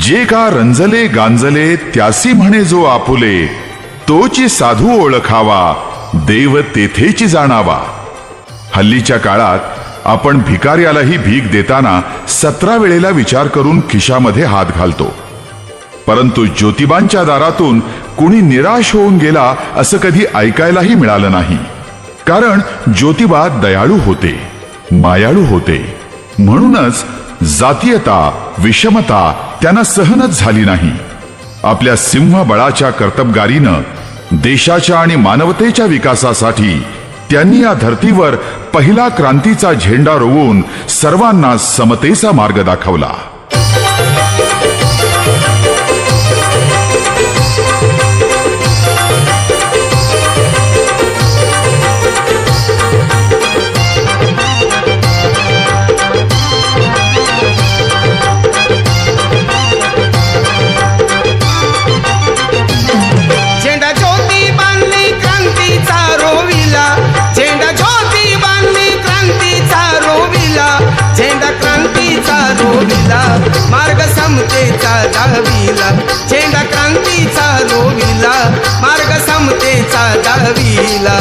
जे का रंजले गांजले त्यासी म्हणे जो आपुले तोची साधू ओळखावा देव तेथेची जाणावा. हल्लीच्या काळात आपण भिकाऱ्यालाही भीक देताना सतरा वेळेला विचार करून खिशामध्ये हात घालतो. परंतु ज्योतिबांच्या दारातून कुणी निराश होऊन गेला असं कधी ऐकायलाही मिळालं नाही. कारण ज्योतिबा दयाळू होते मायाळू होते. म्हणूनच जातीयता विषमता त्यांना सहनच झाली नाही. आपल्या सिंहबळाच्या कर्तबगारीनं देशाच्या आणि मानवतेच्या विकासासाठी त्यांनी या धर्तीवर पहिला क्रांतीचा झेंडा रोवून सर्वांना समतेचा मार्ग दाखवला. रोविला. झेंडा ज्योती बांधली क्रांतीचा रोविला. झेंडा क्रांतीचा रोविला. मार्ग समतेचा दहावीला झेंडा क्रांतीचा रोविला. मार्ग समतेचा दहावीला